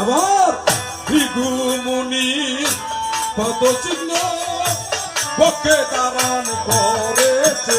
আবার ভিগু মুনি পদ চিহ্ন পক্ষে দাঁড়ান করেছে।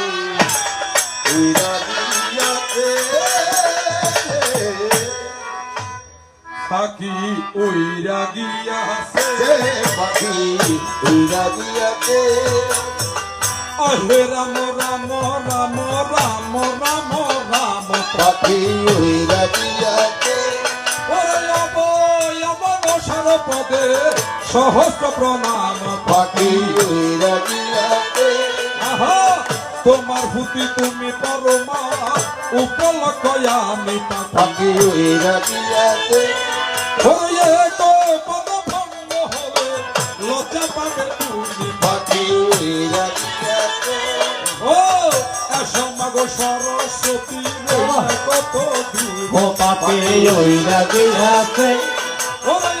পাখি উইরা গিয়াছে পাখি উড়া দিয়াছে আহে রাম রাম রাম রাম রাম রাম। পাখি উড়া দিয়াছে ওরে অব অবন পদে সহস্র প্রণাম। পাখি দিয়াছে আহা তোমার ভূতি তুমি পরমা উপলক্ষ আমি উড়া দিয়াছে হয়ে ভঙ্গ হবে লজ্জা পাবে তুমি ও সরস্বতী রে কত ও পাপে দিয়াছে ওরে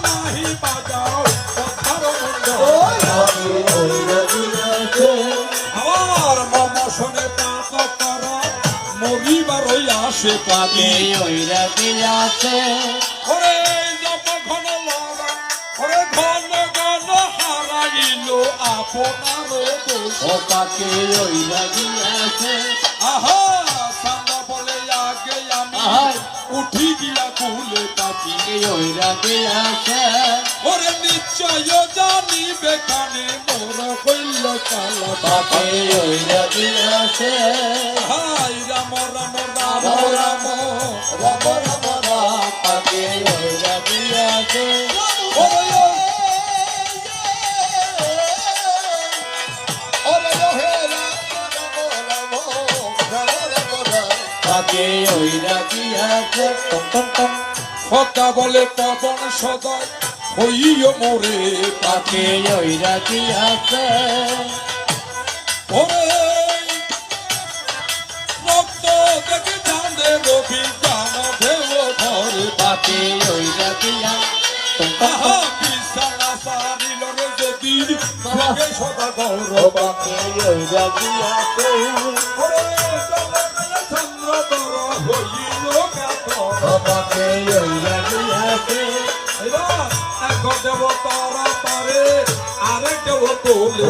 আসে পাবে কাঁদি ওইরা আছে। ওরে জপ ঘন লড়া ওরে ঘন ঘন হারাইল আপনার ও ও ওই ওইরা আছে। আহা! দিয়াছে ওরে নিশ্চয় জানিবে কানে মোর কইল কালা পাপে ওইরা দিয়াছে হাই রাম রাম রাম রাম। রাম রাম রাম পাপে ওইরা দিয়াছে দিয়াছে টম টম টম কথা বলে পবন সদয়, হইও মোরে পাপে ওইরা দিয়াছে ওরে, রক্ত দেখে চাঁদে রবি জান দেব ধরে পাপে ওইরা দিয়া টম টম আহা টম বিছানা সারিল রে যদি সদা গৌরব ওইরা দিয়াছে ওরে জগৎ দর হইল কাত পাপে ওইরা এক দেবতারা পারে আরেক দেব তোলে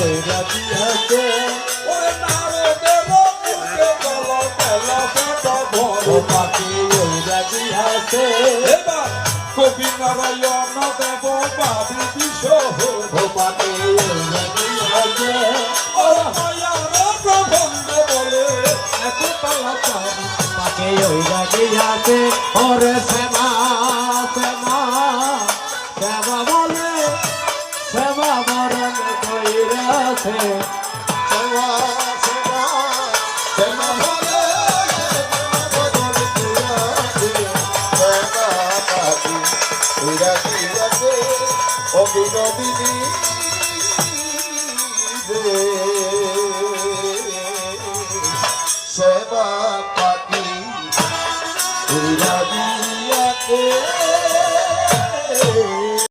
ওইরা দিয়াছে ওরে নারদের মুখে জল তেল পেট ভরে পাপে ওইরা এবার কবি নারায়ণ দেব বাবু বিষ পাপে ওইরা দিয়াছে ও ওই রাখিয়াছে ওরে শ্যামা শ্যামা শ্যামা বলে শ্যামা মরণ কইরাছে সেবা সেবা সেবা বলে ও বিনোদিনী